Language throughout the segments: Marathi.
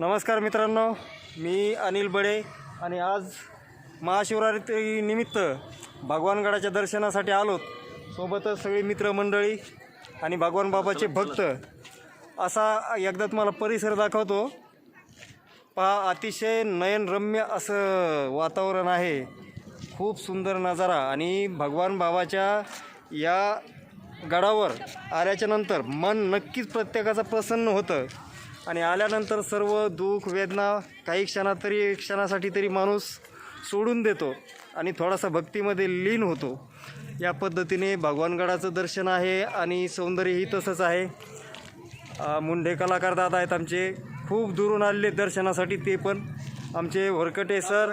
नमस्कार मित्रांनो मी अनिल बडे आणि आज महाशिवरात्रीनिमित्त भगवानगडाच्या दर्शनासाठी आलोत. सोबतच सगळी मित्रमंडळी आणि भगवान बाबाचे भक्त असा एकदा तुम्हाला परिसर दाखवतो. पहा अतिशय नयनरम्य असं वातावरण आहे. खूप सुंदर नजारा आणि भगवान बाबाच्या या गडावर आल्याच्यानंतर मन नक्कीच प्रत्येकाचं प्रसन्न होतं. आणि आल्यानंतर सर्व दुःख वेदना काही क्षणात तरी क्षणासाठी तरी माणूस सोडून देतो आणि थोडासा भक्तीमध्ये लीन होतो. या पद्धतीने भगवानगडाचं दर्शन आहे आणि सौंदर्यही तसंच आहे. मुंढे मुंडे कलाकार दादा आहेत आमचे. खूप दुरून आलेले दर्शनासाठी ते पण. आमचे वरकटे सर.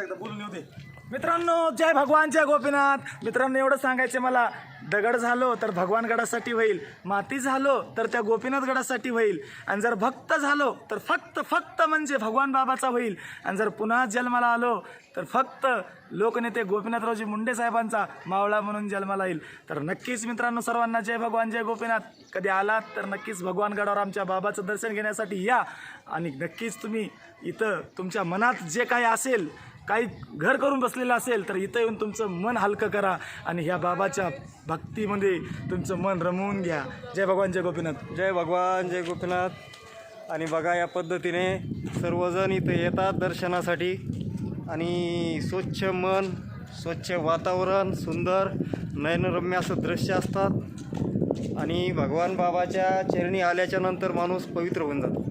मित्रांनो जय भगवान जय गोपीनाथ. मित्रांनो एवढं सांगायचं मला दगड झालो तर भगवान गडासाठी होईल. माती झालो तर त्या गोपीनाथ गडासाठी होईल. आणि जर भक्त झालो तर फक्त फक्त म्हणजे भगवान बाबाचा होईल. आणि जर पुन्हा जन्माला आलो तर फक्त लोकनेते गोपीनाथरावजी मुंडे साहेबांचा मावळा म्हणून जन्माला येईल. तर नक्कीच मित्रांनो सर्वांना जय भगवान जय गोपीनाथ. कधी आलात तर नक्कीच भगवान गडावर आमच्या बाबाचं दर्शन घेण्यासाठी या. आणि नक्कीच तुम्ही इथं तुमच्या मनात जे काही असेल काही घर करून बसलेलं असेल तर इथं येऊन तुमचं मन हलकं करा आणि ह्या बाबाच्या भक्तीमध्ये तुमचं मन रमवून घ्या. जय भगवान जय गोपीनाथ. जय भगवान जय गोपीनाथ. आणि बघा या पद्धतीने सर्वजण इथं येतात दर्शनासाठी. आणि स्वच्छ मन स्वच्छ वातावरण सुंदर नयनरम्य असं दृश्य असतात. आणि भगवान बाबाच्या चरणी आल्याच्यानंतर माणूस पवित्र होऊन जातो.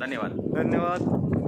धन्यवाद. धन्यवाद.